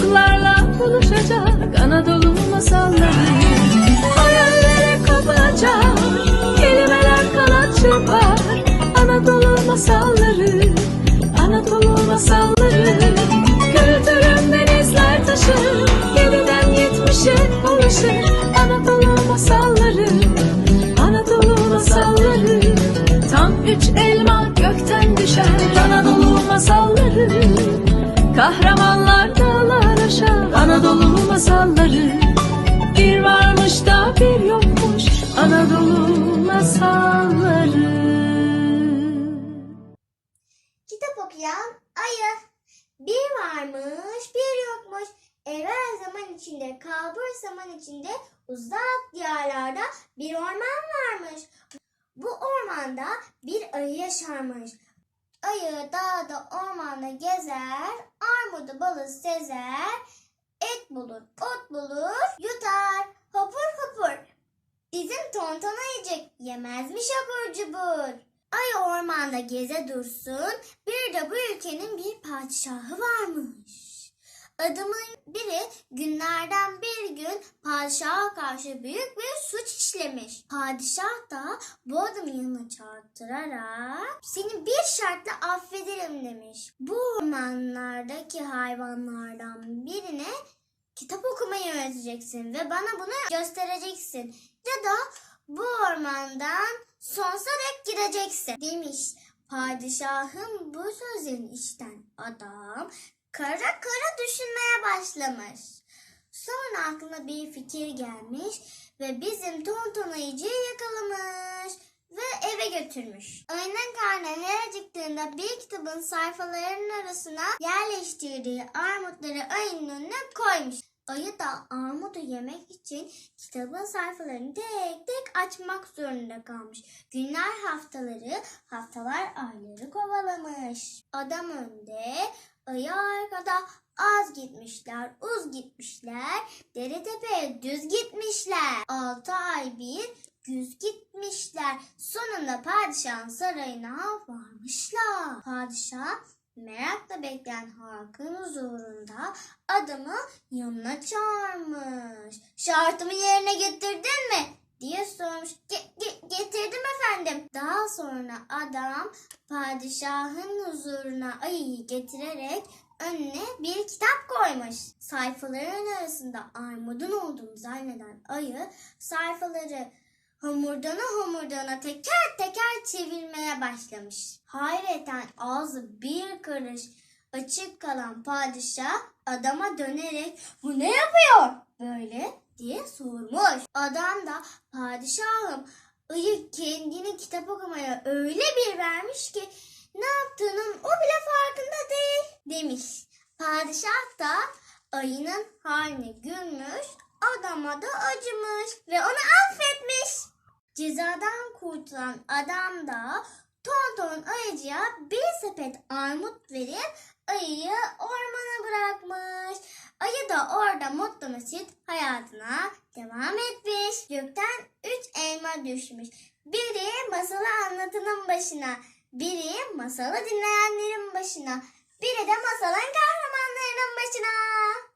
Çocuklarla buluşacak Anadolu masalları. Hayallere kapı açar Kelimeler kanat çırpar. Anadolu masalları Anadolu masalları. Kültürümden izler taşır Yediden yetmişe ulaşır. Anadolu masalları Anadolu masalları. Tam üç elma gökten düşer. Anadolu masalları Kahramanlar masalları Bir varmış da bir yokmuş Anadolu masalları Kitap okuyan ayı. Bir varmış, bir yokmuş. Evvel zaman içinde, kalbur zaman içinde, uzak diyarlarda bir orman varmış. Bu ormanda bir ayı yaşarmış. Ayı dağda ormanda gezer, armudu balı sezer, bulur, ot bulur, yutar, hopur hopur. Bizim tonton ayıcık yemezmiş abur cubur. Ay ormanda geze dursun, bir de bu ülkenin bir padişahı varmış. Adamın biri günlerden bir gün padişaha karşı büyük bir suç işlemiş. Padişah da bu adamın yanına çağırtırarak seni bir şartla affederim demiş. Bu ormanlardaki hayvanlardan birine okumayı öğreteceksin ve bana bunu göstereceksin. Ya da bu ormandan sonsuza dek gideceksin demiş. Padişahın bu sözlerini işten adam kara kara düşünmeye başlamış. Sonra aklına bir fikir gelmiş ve bizim tonton ayıcıyı yakalamış ve eve götürmüş. Ayının karnı her acıktığında bir kitabın sayfalarının arasına yerleştirdiği armutları ayının önüne koymuş. Ayı da armudu yemek için kitabın sayfalarını tek tek açmak zorunda kalmış. Günler haftaları, haftalar ayları kovalamış. Adam önde, ayı arkada az gitmişler, uz gitmişler, dere tepe düz gitmişler. Altı ay bir güz gitmişler. Sonunda padişahın sarayına varmışlar. Padişah merakla bekleyen halkın huzurunda adamı yanına çağırmış. Şartımı yerine getirdin mi? diye sormuş. "Ge- ge- getirdim efendim. Daha sonra adam padişahın huzuruna ayıyı getirerek önüne bir kitap koymuş. Sayfaların arasında armudun olduğunu zanneden ayı sayfaları homurdana homurdana teker teker çevirmeye başlamış. Hayreten ağzı bir karış açık kalan padişah adama dönerek bu ne yapıyor böyle diye sormuş. Adam da padişahım ayı kendini kitap okumaya öyle bir vermiş ki ne yaptığının o bile farkında değil demiş. Padişah da ayının haline gülmüş, adama da acımış ve onu affetmiş. Cezadan kurtulan adam da tonton ayıcıya bir sepet armut verip ayıyı ormana bırakmış. Ayı da orada mutlu mesut hayatına devam etmiş. Gökten üç elma düşmüş. Biri masalı anlatanın başına, biri masalı dinleyenlerin başına, biri de masalın kahramanlarının başına.